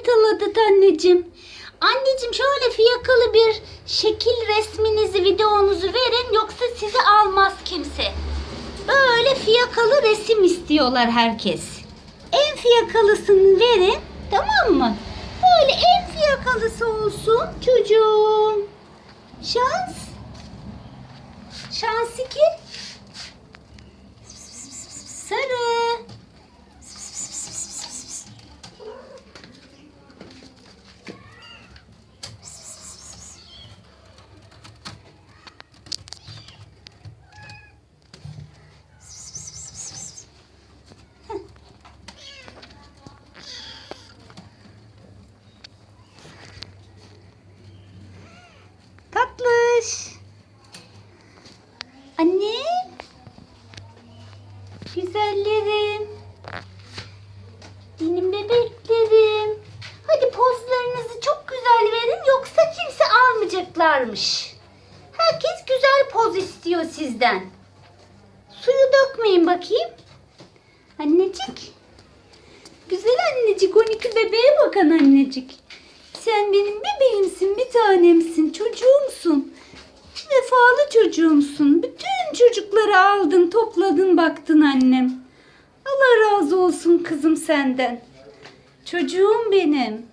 hatırladık anneciğim. Anneciğim şöyle fiyakalı bir şekil resminizi, videonuzu verin yoksa sizi almaz kimse. Böyle fiyakalı resim istiyorlar herkes. En fiyakalısını verin tamam mı? Böyle en fiyakalısı olsun çocuğum. Şans. Şans 2. Anne. Güzellerim. Benim bebeklerim. Hadi pozlarınızı çok güzel verin yoksa kimse almayacaklarmış. Herkes güzel poz istiyor sizden. Suyu dökmeyin bakayım. Annecik. Güzel annecik 12 bebeğe bakan annecik. Sen benim bebeğimsin, bir tanemsin, çocuğumsun. Vefalı çocuğumsun. Bütün çocukları aldın, topladın, baktın annem. Allah razı olsun kızım senden. Çocuğum benim.